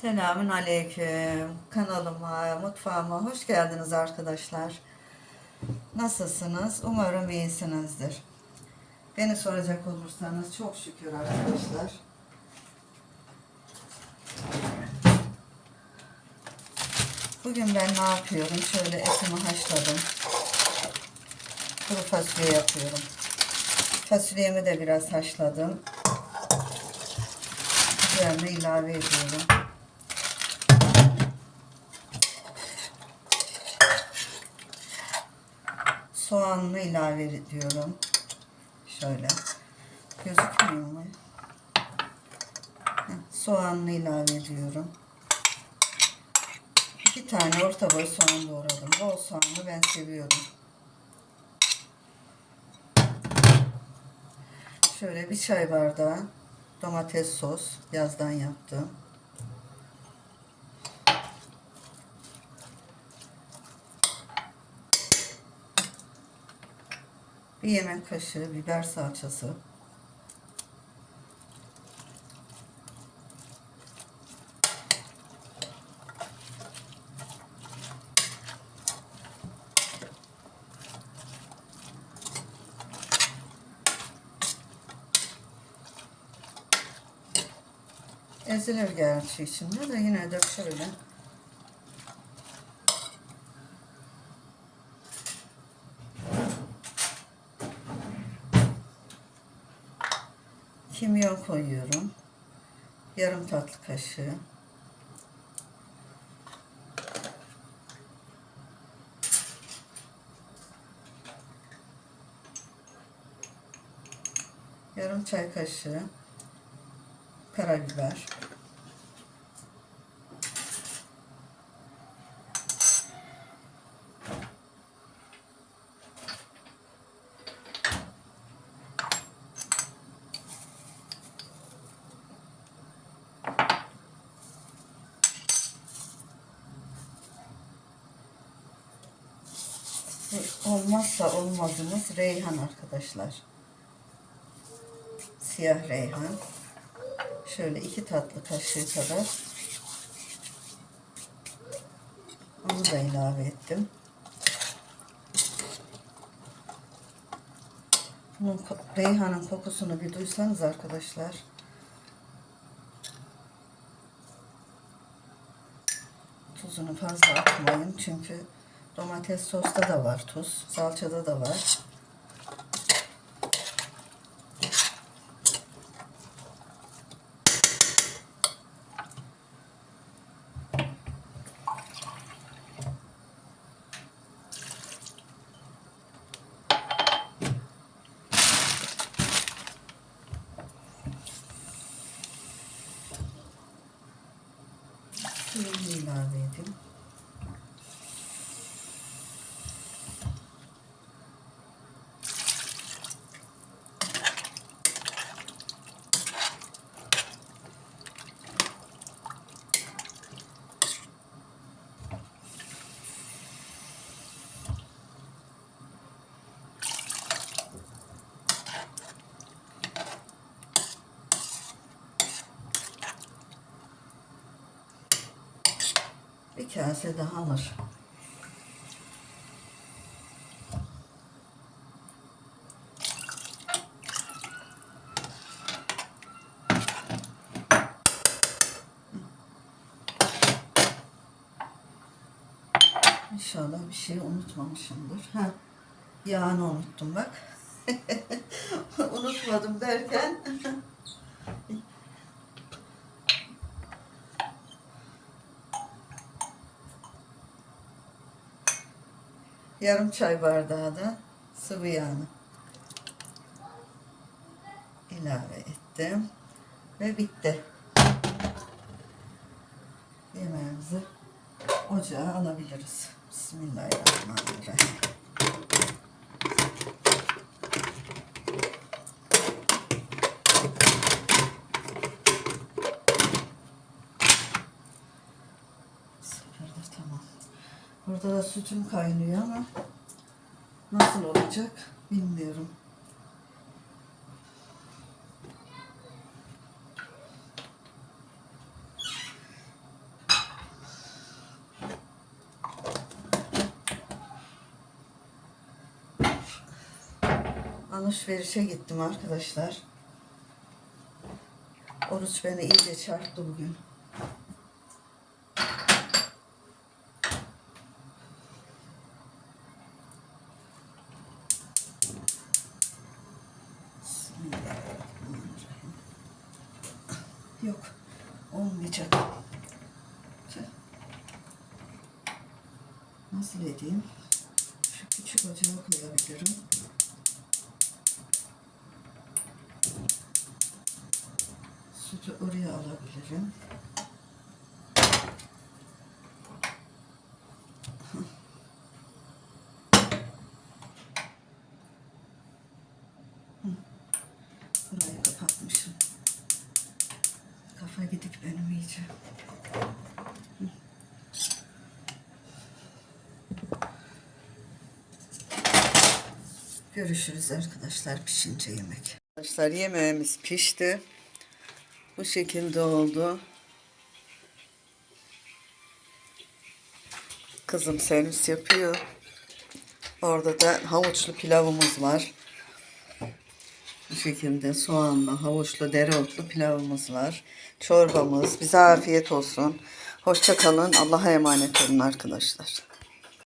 Selamün aleyküm. Kanalıma, mutfağıma hoş geldiniz arkadaşlar. Nasılsınız? Umarım iyisinizdir. Beni soracak olursanız çok şükür arkadaşlar. Bugün ben ne yapıyorum? Şöyle etimi haşladım. Kuru fasulye yapıyorum. Fasulyemi de biraz haşladım. Üzerine ilave ediyorum. Soğanını ilave ediyorum. Şöyle. Gözükmüyor mu? Soğanını ilave ediyorum. İki tane orta boy soğan doğradım. Bol soğanlı ben seviyorum. Şöyle bir çay bardağı domates sos yazdan yaptım. Bir yemek kaşığı biber salçası. Ezilir gerçi içinde de yine de şöyle kimyon koyuyorum. Yarım tatlı kaşığı. Yarım çay kaşığı karabiber. Olmazsa olmazımız reyhan arkadaşlar. Siyah reyhan. Şöyle iki tatlı kaşığı kadar. Onu da ilave ettim. Bunun reyhanın kokusunu bir duysanız arkadaşlar. Tuzunu fazla atmayın çünkü domates sosta da var tuz, salçada da var. Suyunu ilave edeyim. Bir kase daha alır. İnşallah bir şey unutmamışımdır. Ha, yağını unuttum bak. Unutmadım derken yarım çay bardağı da sıvı yağını ilave ettim ve bitti. Yemeğimizi ocağa alabiliriz. Bismillahirrahmanirrahim. Burada da sütüm kaynıyor ama nasıl olacak bilmiyorum. alışverişe gittim arkadaşlar. Oruç beni iyice çarptı bugün. Yok, olmayacak. Nasıl edeyim? Şu küçük ocağa koyabilirim. Sütü oraya alabilirim. Kafa gidik benim iyice. Görüşürüz arkadaşlar pişince yemek. Arkadaşlar yemeğimiz pişti. Bu şekilde oldu. Kızım servis yapıyor. Orada da havuçlu pilavımız var. Bu şekilde soğanlı, havuçlu, dereotlu pilavımız var. Çorbamız. Bize afiyet olsun. Hoşça kalın. Allah'a emanet olun arkadaşlar.